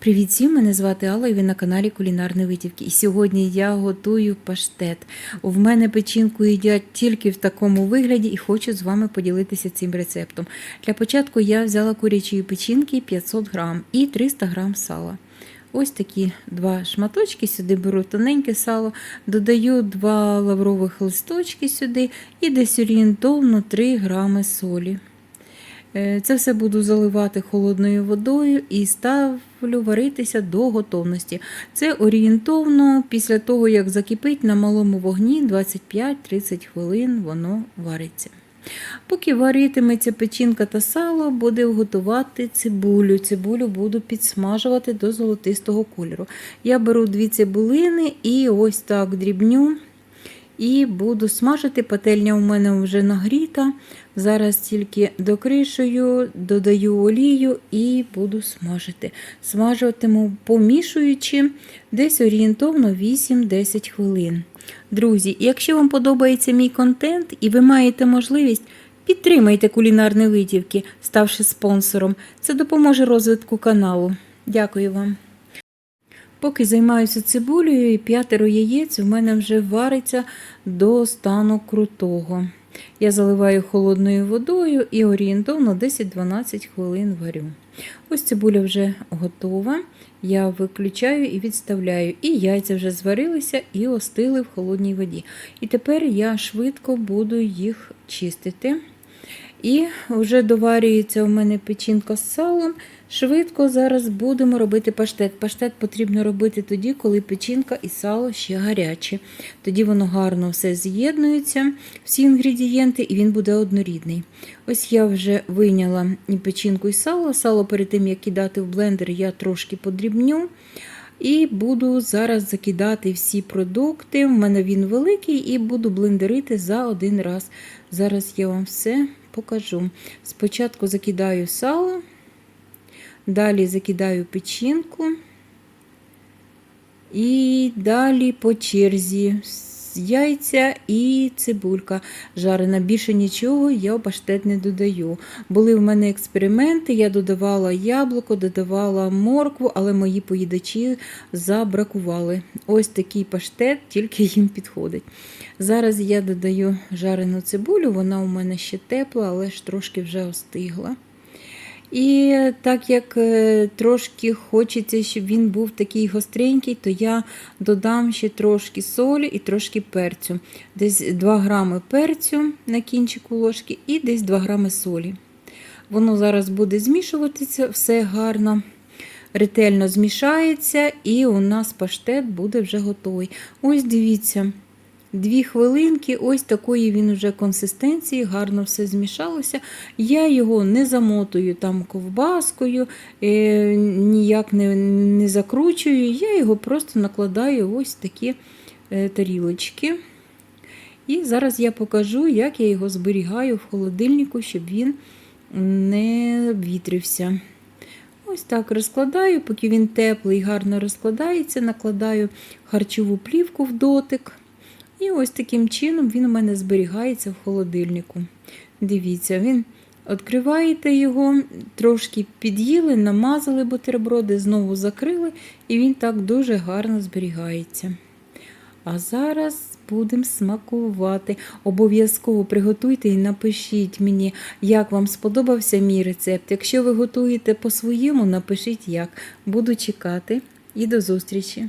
Привіт всім, мене звати Алла і ви на каналі Кулінарні Витівки. І сьогодні я готую паштет. В мене печінку їдять тільки в такому вигляді і хочу з вами поділитися цим рецептом. Для початку я взяла курячої печінки 500 грам і 300 грам сала. Ось такі два шматочки, сюди беру тоненьке сало, додаю два лаврових листочки сюди і десь орієнтовно 3 грами солі. Е, Це все буду заливати холодною водою і ставлю варитися до готовності. Це орієнтовно після того, як закипить на малому вогні 25-30 хвилин воно вариться. Поки варитиметься печінка та сало, буде готувати цибулю. Цибулю буду підсмажувати до золотистого кольору. Я беру дві цибулини і ось так дрібню. І буду смажити. Пательня у мене вже нагріта. Зараз тільки докришую, додаю олію і буду смажити. Смажуватиму, помішуючи десь орієнтовно 8-10 хвилин. Друзі, якщо вам подобається мій контент і ви маєте можливість, підтримайте кулінарні витівки, ставши спонсором. Це допоможе розвитку каналу. Дякую вам. Поки займаюся цибулею, і п'ятеро яєць в мене вже вариться до стану крутого. Я заливаю холодною водою і орієнтовно 10-12 хвилин варю. Ось цибуля вже готова. Я виключаю і відставляю. І яйця вже зварилися і остили в холодній воді. І тепер я швидко буду їх чистити. І вже доварюється у мене печінка з салом. Швидко зараз будемо робити паштет. Паштет потрібно робити тоді, коли печінка і сало ще гарячі. Тоді воно гарно все з'єднується, всі інгредієнти, і він буде однорідний. Ось я вже вийняла і печінку і сало. Сало перед тим, як кидати в блендер, я трошки подрібню. І буду зараз закидати всі продукти. У мене він великий, і буду блендерити за один раз. Зараз я вам все покажу. Спочатку закидаю сало, далі закидаю печінку. І далі по черзі яйця і цибулька жарена. Більше нічого я в паштет не додаю. Були в мене експерименти, я додавала яблуко, додавала моркву, але мої поїдачі забракували. Ось такий паштет, тільки їм підходить. Зараз я додаю жарену цибулю, вона у мене ще тепла, але ж трошки вже остигла. І так як е, трошки хочеться, щоб він був такий гостренький, то я додам ще трошки солі і трошки перцю. Десь 2 грами перцю на кінчику ложки і десь 2 грами солі. Воно зараз буде змішуватися, все гарно, ретельно змішається, і у нас паштет буде вже готовий. Ось дивіться. Дві хвилинки, ось такої він вже консистенції, гарно все змішалося. Я його не замотую там ковбаскою, е, ніяк не не закручую, я його просто накладаю ось такі е, тарілочки. І зараз я покажу, як я його зберігаю в холодильнику, щоб він не вітрився. Ось так розкладаю, поки він теплий, гарно розкладається, накладаю харчову плівку в дотик. І ось таким чином він у мене зберігається в холодильнику. Дивіться, він відкриваєте його, трошки під'їли, намазали бутерброди, знову закрили, і він так дуже гарно зберігається. А зараз будемо смакувати. Обов'язково приготуйте і напишіть мені, як вам сподобався мій рецепт. Якщо ви готуєте по-своєму, напишіть як. Буду чекати і до зустрічі!